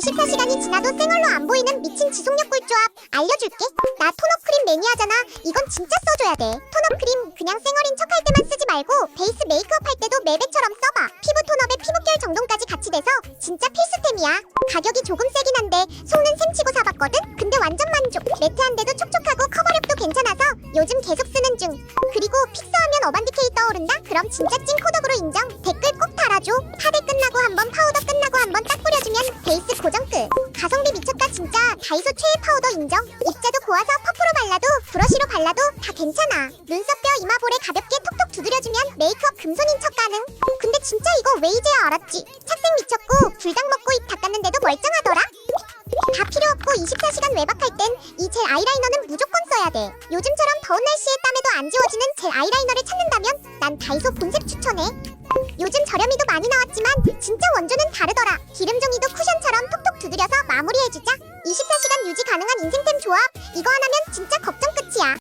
24시간이 지나도 생얼로 안 보이는 미친 지속력 꿀조합 알려줄게. 나 톤업 크림 매니아잖아. 이건 진짜 써줘야 돼. 톤업 크림 그냥 생얼인 척 할 때만 쓰지 말고 베이스 메이크업 할 때도 멜베처럼 써봐. 피부 톤업에 피부결 정돈까지 같이 돼서 진짜 필수템이야. 가격이 조금 세긴 한데 속는 셈치고 사봤거든? 근데 완전 만족. 매트한데도 촉촉하고 커버력도 괜찮아서 요즘 계속 쓰는 중. 그리고 픽서하면 어반디케이 떠오른다? 그럼 진짜 찐 코덕으로 인정 가성비 미쳤다 진짜 다이소 최애 파우더 인정 입자도 고와서 퍼프로 발라도 브러쉬로 발라도 다 괜찮아 눈썹뼈 이마볼에 가볍게 톡톡 두드려주면 메이크업 금손인 척 가능 근데 진짜 이거 왜 이제야 알았지 착색 미쳤고 불닭 먹고 입 닦았는데도 멀쩡하더라 다 필요 없고 24시간 외박할 땐 이 젤 아이라이너는 무조건 써야 돼. 요즘처럼 더운 날씨에 땀에도 안 지워지는 젤 아이라이너를 찾는다면 난 다이소 본색 추천해. 요즘 저렴이도 많이 나왔지만 진짜 원조는 다르더라. 기름종이도 24시간 유지 가능한 인생템 조합. 이거 하나면 진짜 걱정 끝이야.